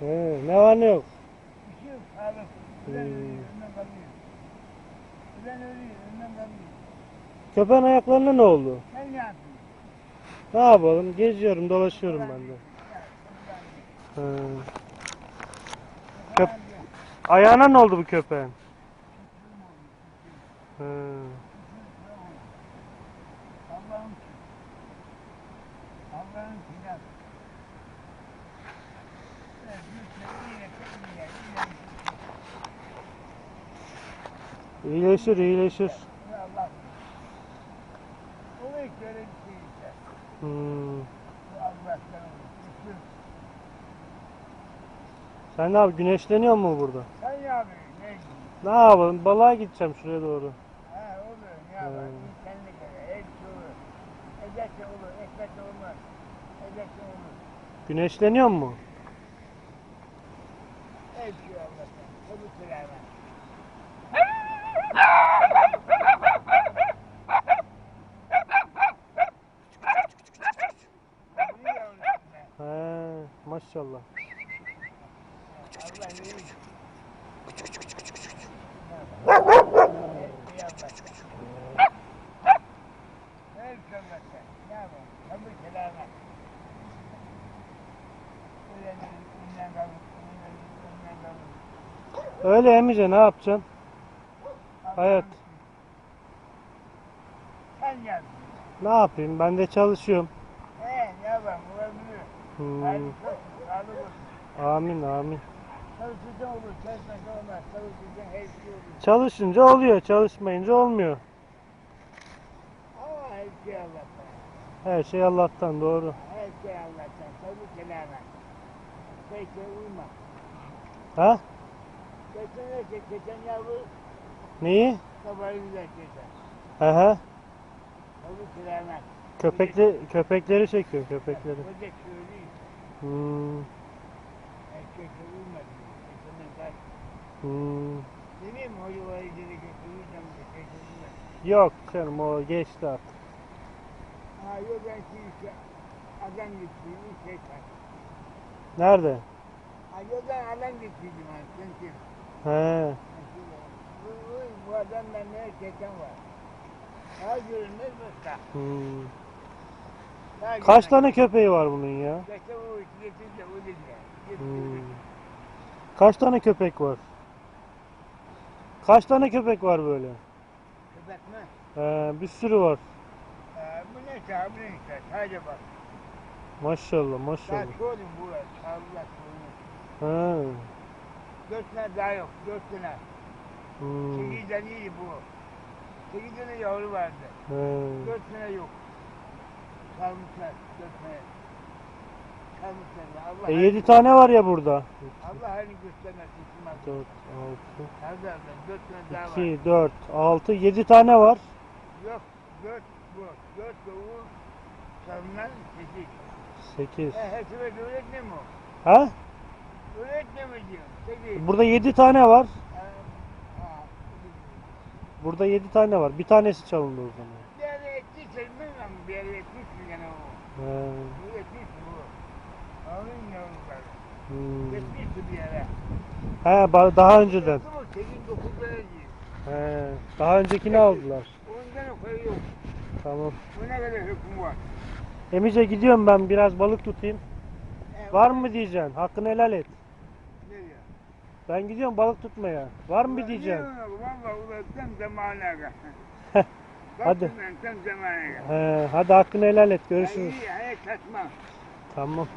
He, ne var ne yok. Bir şey yok. Sağlık. Ölen ölüyor. Önden kalıyor. Ölen ölüyor. Önden kalıyor. Köpeğin ayaklarına ne oldu? Sen ne yaptın? Ne yapalım? Geziyorum, dolaşıyorum ben de. He. Köp Ayağına ne oldu bu köpeğin? He. Allah'ın Allah'ın. Evet, bir sene yine çok iyi yer, iyi yer. İyileşir, iyileşir. Ya Allah. O da hiç öyle bir şey işte. Hmm. Sen ne yap? Güneşleniyor mu burada? Sen ya abi ne? Ne yapalım? Balığa gideceğim şuraya doğru. Ha olur yapar? Hmm. Kendine göre hepsi olur. Ederse olur, etmezse olmaz. Ederse olur. Güneşleniyor mu? Hepsi Allah'tan. Tabii ki rağmen. İyi yavrum be. He, maşallah. Öyle emice ne yapacaksın? Hayat. Sen geldin. Ne yapayım? Ben de çalışıyorum. He ne yapalım olabilir. Hmm. Hayırlı olsun. Amin amin. Çalışırsan olur, çalışmasa olmaz. Çalışırsan her şey olur. Çalışınca oluyor, çalışmayınca olmuyor. Ama her şey Allah'tan. Her şey Allah'tan doğru. Her şey Allah'tan. Tabii kelamı. Peki uyma. Ha? Geçen geçen yavru Neyi? kabarı güzel. He he. Tabii kelamı. Köpekli, köpekleri çekiyor köpekleri. Da söyleyeyim. Hmm. Geçenden kaç. Hmm. Demeyeyim mi? Hoca var ileri diye. Geçen uymadı. Yok canım o geçti artık. Ha yok ben şimdi adam getireyim. Şey var. Nerede? Ha yok ben adam getirdim. kim? He. Bu, bu, bu adamdan ne geçen var. Daha görünmez başka. Hmm. Kaç tane köpeği var bunun ya? Geçen o iki getirdi o dedi. Hmm. Kaç tane köpek var? Kaç tane köpek var böyle? Köpek mi? He, bir sürü var. Ee, bu ne ne işte. Sadece bak. Maşallah maşallah. çoğudum bu. Allah korusun. He. Dört tane daha yok. Dört tane. Hmm. Sekiz tane iyiydi bu. Sekiz tane yavru vardı. He. Dört tane yok. Kalmışlar. Dört tane. Kalmışlar. Allah E, yedi tane var ya burada. Allah hayrını göstermesin. Sımaz. 4, Pardon, dört tane daha 6, var. 2, 4, 6, 7 tane var. Yok, dört bu. Dört doğu, sanılan sekiz. 8. E, hepsi de öğretmen mi o? Ha? Öğretmen mi diyorum? Sekiz. Burada 7 tane var. Burada 7 tane var. Bir tanesi çalındı o zaman. Bir ettiyse bilmem bir yere ettiyse gene o. He. Bu ettiyse bu. Onun yavruları. Hmm. Ettiyse bir yere. He, ba- daha önceden. Tane değil. He. Daha öncekini aldılar. Ondan yukarı yok. Tamam. Buna kadar hüküm var. Emice gidiyorum ben biraz balık tutayım. E, Var mı diyeceksin? Hakkını helal et. Ben gidiyorum balık tutmaya. Var mı bir diyeceksin? Valla ulan tam zamanına gel. Hadi. Baktım ben tam zamanına. He, hadi hakkını helal et. Görüşürüz. İyi, hayır kaçma. Tamam.